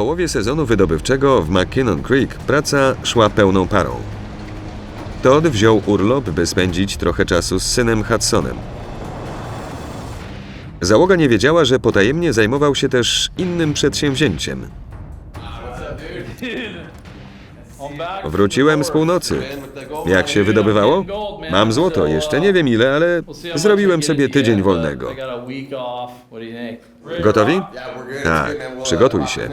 połowie sezonu wydobywczego w McKinnon Creek praca szła pełną parą. Todd wziął urlop, by spędzić trochę czasu z synem Hudsonem. Załoga nie wiedziała, że potajemnie zajmował się też innym przedsięwzięciem. Wróciłem z północy. Jak się wydobywało? Mam złoto, jeszcze nie wiem ile, ale zrobiłem sobie tydzień wolnego. Gotowi? Tak, przygotuj się.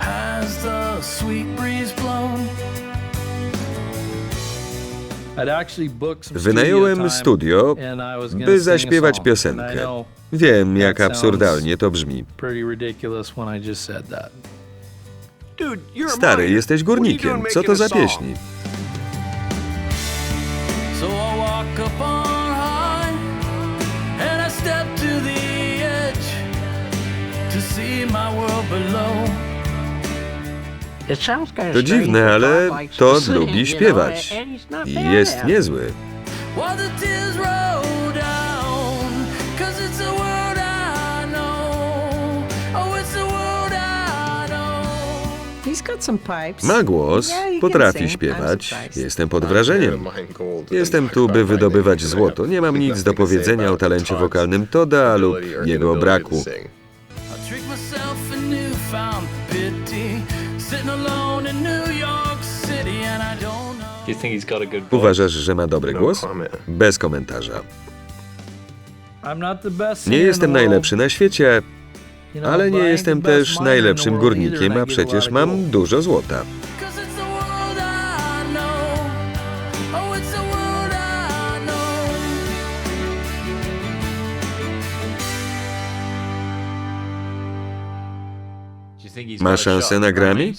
Has the sweet breeze blown? Wynająłem studio, by zaśpiewać piosenkę. Wiem, jak absurdalnie to brzmi. Stary, jesteś górnikiem. Co to za pieśni? So I walk up on high and I step to the edge to see my world below. To dziwne, ale Todd lubi śpiewać. I jest niezły. Oh. Ma głos, potrafi śpiewać. Jestem pod wrażeniem. Jestem tu, by wydobywać złoto. Nie mam nic do powiedzenia o talencie wokalnym Toda lub jego braku. Uważasz, że ma dobry głos? Bez komentarza. Nie jestem najlepszy na świecie, ale nie jestem też najlepszym górnikiem, a przecież mam dużo złota. Do you think he's Ma got a shot szansę at na Grammy?